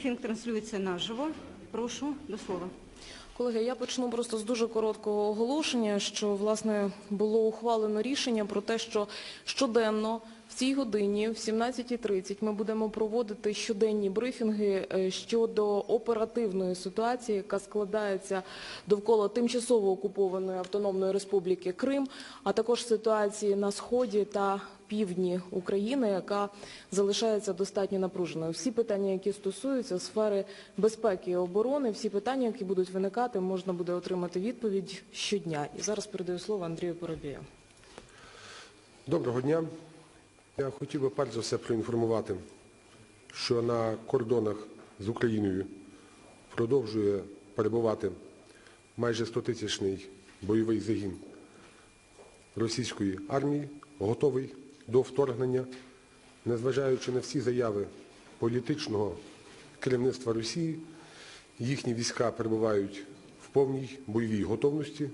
Брифінг транслюється наживо. Прошу до слова. Колеги, я почну просто з дуже короткого оголошення, що власне було ухвалено рішення про те, що щоденно в цій годині, в 17.30, ми будемо проводити щоденні брифінги е, щодо оперативної ситуації, яка складається довкола тимчасово окупованої Автономної Республіки Крим, а також ситуації на сході та півдні України, яка залишається достатньо напруженою. Всі питання, які стосуються сфери безпеки і оборони, всі питання, які будуть виникати, можна буде отримати відповідь щодня. І зараз передаю слово Андрію Поробію. Доброго дня. Я хотів би перш за все проінформувати, що на кордонах з Україною продовжує перебувати майже 100-тисячний бойовий загін російської армії, готовий до вторгнення, незважаючи на всі заяви політичного керівництва Росії, їхні війська перебувають в повній бойовій готовності.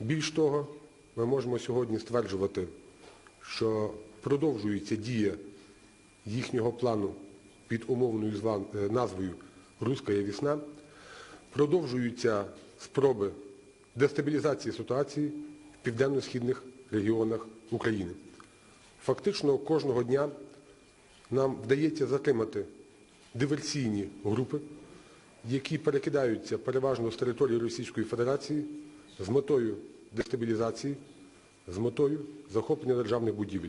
Більш того, ми можемо сьогодні стверджувати, що продовжується дія їхнього плану під умовною е, назвою «Руська весна», продовжуються спроби дестабілізації ситуації в південно-східних регіонах України. Фактично кожного дня нам вдається затримати диверсійні групи, які перекидаються переважно з території Російської Федерації з метою дестабілізації, з метою захоплення державних будівель.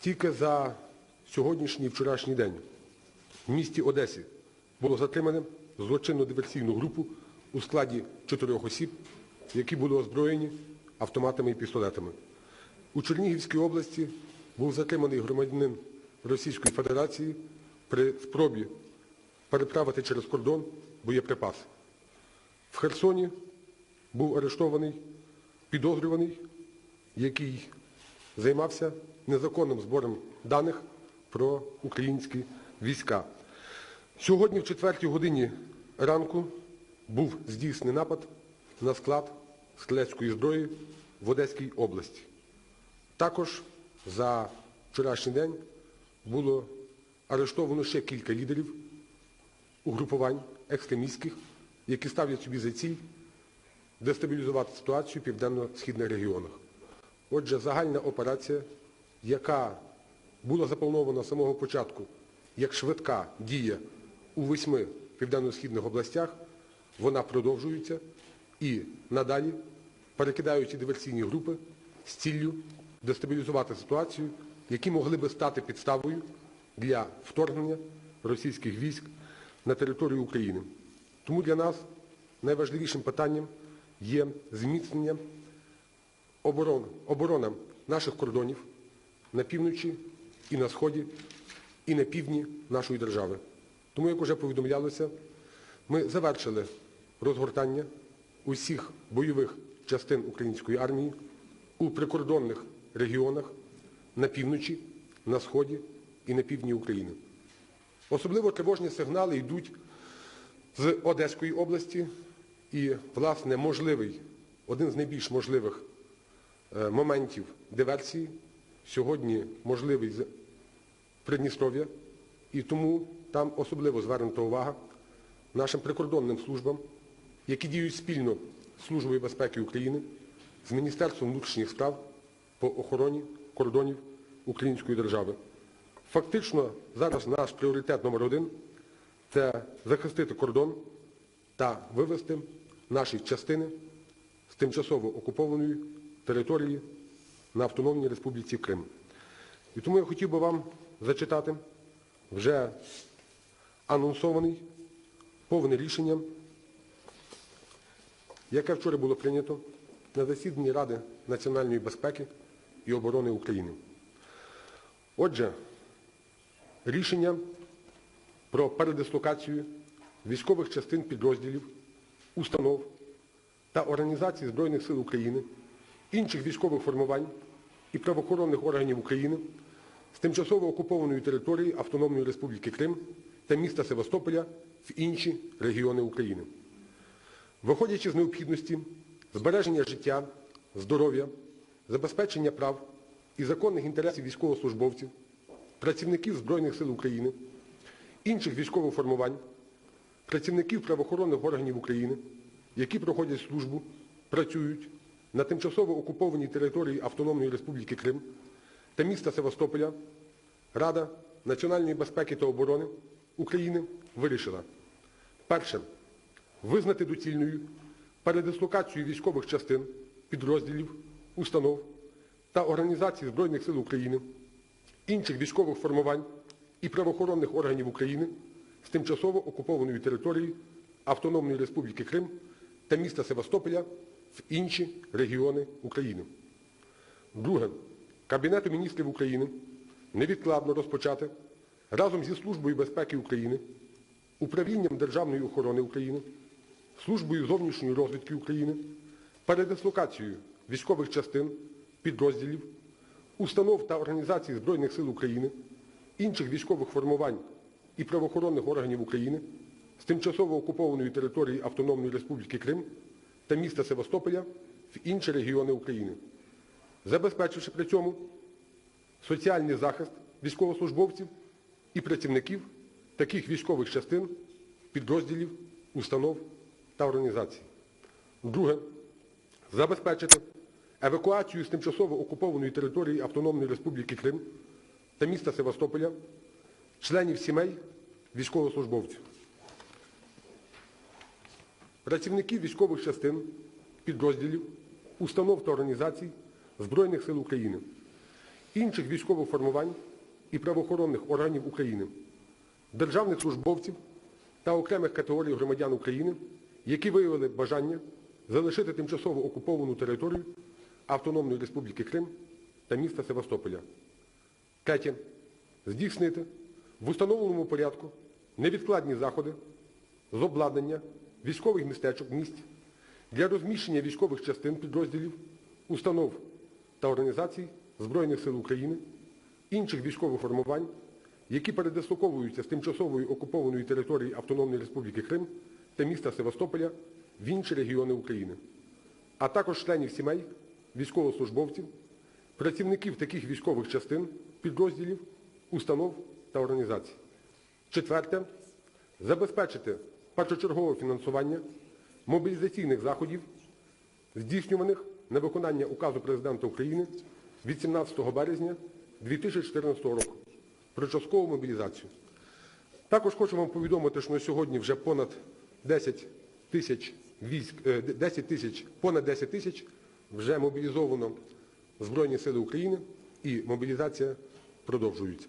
Тільки за сьогоднішній і вчорашній день в місті Одесі було затримано злочинну диверсійну групу у складі чотирьох осіб, які були озброєні автоматами і пістолетами. У Чернігівській області був затриманий громадянин Російської Федерації при спробі переправити через кордон боєприпаси. В Херсоні був арештований підозрюваний, який займався незаконним збором даних про українські війська. Сьогодні, в четвертій годині ранку, був здійснений напад на склад стрілецької зброї в Одеській області. Також за вчорашній день було арештовано ще кілька лідерів угрупувань екстремістських, які ставлять собі за ціль дестабілізувати ситуацію в південно-східних регіонах. Отже, загальна операція, яка була запланована з самого початку як швидка дія у восьми південно-східних областях, вона продовжується і надалі перекидають ці диверсійні групи з ціллю дестабілізувати ситуацію, які могли би стати підставою для вторгнення російських військ на територію України. Тому для нас найважливішим питанням є зміцнення оборон, оборона наших кордонів на півночі і на сході, і на півдні нашої держави. Тому, як вже повідомлялося, ми завершили розгортання усіх бойових частин української армії у прикордонних регіонах на півночі, на сході і на півдні України. Особливо тривожні сигнали йдуть з Одеської області і, власне, можливий, один з найбільш можливих моментів диверсії сьогодні можливий з Придністров'я, і тому там особливо звернута увага нашим прикордонним службам, які діють спільно з Службою безпеки України, з Міністерством внутрішніх справ по охороні кордонів української держави. Фактично, зараз наш пріоритет номер один – це захистити кордон та вивести наші частини з тимчасово окупованої території на Автономній Республіці Крим. І тому я хотів би вам зачитати вже анонсований повне рішення, яке вчора було прийнято на засіданні Ради національної безпеки і оборони України. Отже, рішення про передислокацію військових частин підрозділів, установ та організацій Збройних сил України, інших військових формувань і правоохоронних органів України з тимчасово окупованої території Автономної Республіки Крим та міста Севастополя в інші регіони України. Виходячи з необхідності збереження життя, здоров'я, забезпечення прав і законних інтересів військовослужбовців, працівників Збройних сил України інших військових формувань, працівників правоохоронних органів України, які проходять службу, працюють на тимчасово окупованій території Автономної Республіки Крим та міста Севастополя, Рада національної безпеки та оборони України вирішила перше визнати доцільною передислокацію військових частин, підрозділів, установ та організацій Збройних сил України, інших військових формувань і правоохоронних органів України з тимчасово окупованої території Автономної Республіки Крим та міста Севастополя в інші регіони України. Друге. Кабінету міністрів України невідкладно розпочати разом зі Службою безпеки України, Управлінням Державної охорони України, Службою зовнішньої розвідки України передислокацію військових частин, підрозділів, установ та організацій Збройних сил України, інших військових формувань і правоохоронних органів України з тимчасово окупованої території Автономної Республіки Крим та міста Севастополя в інші регіони України, забезпечивши при цьому соціальний захист військовослужбовців і працівників таких військових частин, підрозділів, установ та організацій. Друге. Забезпечити евакуацію з тимчасово окупованої території Автономної Республіки Крим та міста Севастополя членів сімей військовослужбовців. Працівників військових частин, підрозділів, установ та організацій Збройних сил України, інших військових формувань і правоохоронних органів України, державних службовців та окремих категорій громадян України, які виявили бажання залишити тимчасово окуповану територію Автономної Республіки Крим та міста Севастополя. Третє. Здійснити в установленому порядку невідкладні заходи з обладнання військових містечок місць для розміщення військових частин підрозділів, установ та організацій Збройних сил України, інших військових формувань, які передислоковуються з тимчасової окупованої території Автономної Республіки Крим та міста Севастополя в інші регіони України, а також членів сімей, військовослужбовців, працівників таких військових частин, підрозділів, установ та організацій. Четверте. Забезпечити першочергове фінансування мобілізаційних заходів, здійснюваних на виконання указу Президента України від 17 березня 2014 року про часткову мобілізацію. Також хочу вам повідомити, що на сьогодні вже понад 10 тисяч військ, е, 10 тисяч, понад 10 тисяч вже мобілізовано Збройні Сили України і мобілізація продовжується.